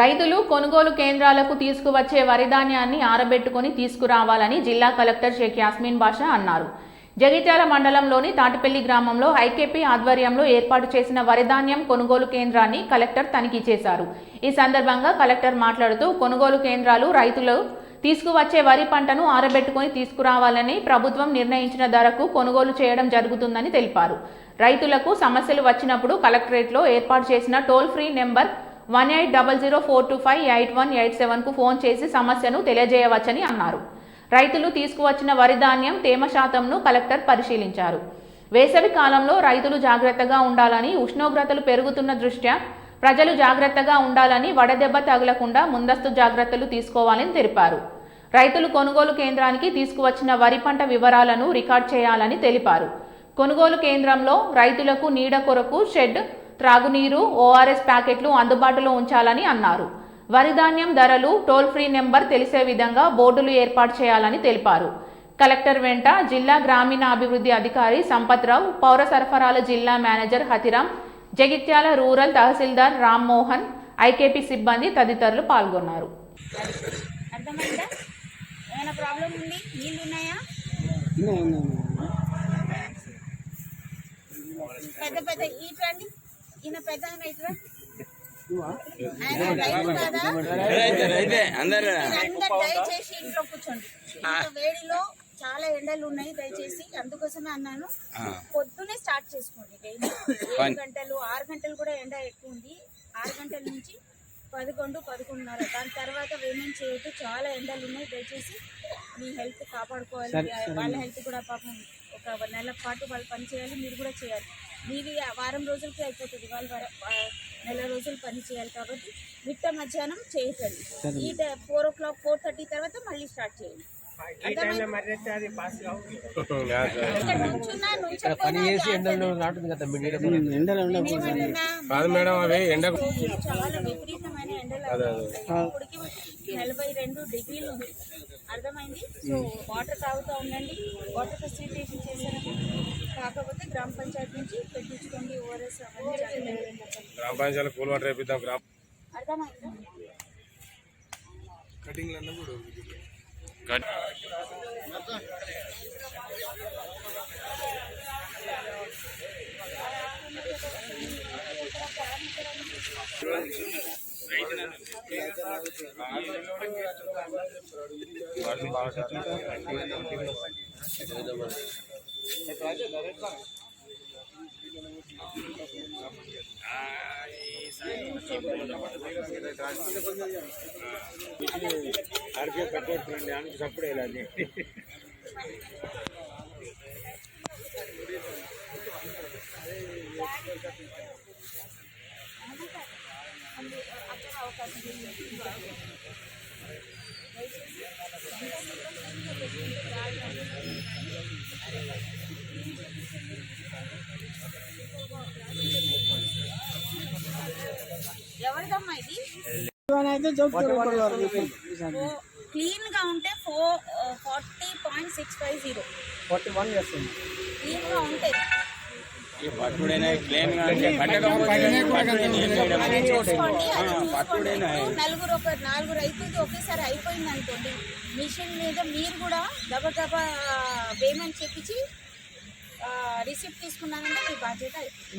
రైతులు కొనుగోలు కేంద్రాలకు తీసుకువచ్చే వరి ధాన్యాన్ని ఆరబెట్టుకొని తీసుకురావాలని జిల్లా కలెక్టర్ షేక్ యాస్మిన్ బాషా అన్నారు. జగిత్యాల మండలంలోని తాటిపల్లి గ్రామంలో ఐకేపీ ఆధ్వర్యంలో ఏర్పాటు చేసిన వరిధాన్యం కొనుగోలు కేంద్రాన్ని కలెక్టర్ తనిఖీ చేశారు. ఈ సందర్భంగా కలెక్టర్ మాట్లాడుతూ కొనుగోలు కేంద్రాలు రైతులు తీసుకువచ్చే వరి పంటను ఆరబెట్టుకొని తీసుకురావాలని ప్రభుత్వం నిర్ణయించిన ధరకు కొనుగోలు చేయడం జరుగుతుందని తెలిపారు. రైతులకు సమస్యలు వచ్చినప్పుడు కలెక్టరేట్లో ఏర్పాటు చేసిన toll free number one eight double zero four two five eight one eight సెవెన్కు phone చేసి సమస్యను తెలియజేయవచ్చని అన్నారు. రైతులు తీసుకువచ్చిన వరి ధాన్యం తేమ శాతంను కలెక్టర్ పరిశీలించారు. వేసవి కాలంలో రైతులు జాగ్రత్తగా ఉండాలని ఉష్ణోగ్రతలు పెరుగుతున్న దృష్ట్యా ప్రజలు జాగ్రత్తగా ఉండాలని వడదెబ్బ తగలకుండా ముందస్తు జాగ్రత్తలు తీసుకోవాలని తెలిపారు. రైతులు కొనుగోలు కేంద్రానికి తీసుకువచ్చిన వరి పంట వివరాలను రికార్డ్ చేయాలని తెలిపారు. కొనుగోలు కేంద్రంలో రైతులకు నీడ కొరకు షెడ్ త్రాగునీరు ఓఆర్ఎస్ ప్యాకెట్లు అందుబాటులో ఉంచాలని అన్నారు. వరి ధాన్యం ధరలు టోల్ ఫ్రీ నెంబర్ తెలిసే విధంగా బోర్డులు ఏర్పాటు చేయాలని తెలిపారు. కలెక్టర్ వెంట జిల్లా గ్రామీణ అభివృద్ధి అధికారి సంపత్రావు పౌర సరఫరాల జిల్లా manager Hathiram Jagtial rural tahsildar Rammohan IKP సిబ్బంది తదితరులు పాల్గొన్నారు. పెద్ద పెద్ద ఈయన పెద్ద ఆయన దయచేసి ఇంట్లో కూర్చోండి. వేడిలో చాలా ఎండలు ఉన్నాయి దయచేసి అందుకోసమే అన్నాను. పొద్దునే స్టార్ట్ చేసుకోండి డైలీ. ఏడు గంటలు ఆరు గంటలు కూడా ఎండ ఎక్కువ ఉంది. ఆరు గంటల నుంచి పదకొండు పదకొండున్నర. దాని తర్వాత వేమేం చేయొద్దు చాలా ఎండలు ఉన్నాయి. దయచేసి మీ హెల్త్ కాపాడుకోవాలి. వాళ్ళ హెల్త్ కూడా పాపం ఒక నెల పాటు వాళ్ళు పని చేయాలి మీరు కూడా చేయాలి. మీది ఆ వారం రోజులకి అయిపోతుంది. వాళ్ళు నెల రోజులు పని చేయాలి కాబట్టి మిట్ట మధ్యాహ్నం చేయకండి ఈ four o'clock four thirty తర్వాత మళ్ళీ స్టార్ట్ చేయండి. నుంచున్నా, నుంచకపోయినా జాగ్రత్త. నాటుంది కదా కాదు మేడం అవి ఎండ చాలా విపరీతమైన ఎండలు ఇప్పటికి నలభై రెండు డిగ్రీలు ఉంది. అర్థమైంది? సో వాటర్ తాగుతూ ఉండండి. వాటర్ ఫెసిలిటేషన్ చేశారు కాకపోతే గ్రామ పంచాయతీ నుంచి పెట్టించుకోండి. ఓఆర్ఎస్ అవన్నీ గ్రామ పంచాయతీ కూల్ వాటర్ వేపిద్దాం గ్రామ అర్థమైందా? ఆర్కే కట్టేటువంటి దానికి సప్పుడే లేదు Thank you. ఎవరిదమ్మా ఇది క్లీన్ గా ఉంటే four forty point six five zero forty one చేస్తుంది క్లీన్ గా ఉంటే పట్టుడైనా నలుగురు ఒక నాలుగు రైతులది ఒకేసారి అయిపోయింది అనుకోండి. మిషన్ మీద మీరు కూడా గబగబా పేమెంట్ చెప్పించి రిసిప్ట్ తీసుకున్నానంటే మీ బాధ్యత అయిపోయింది.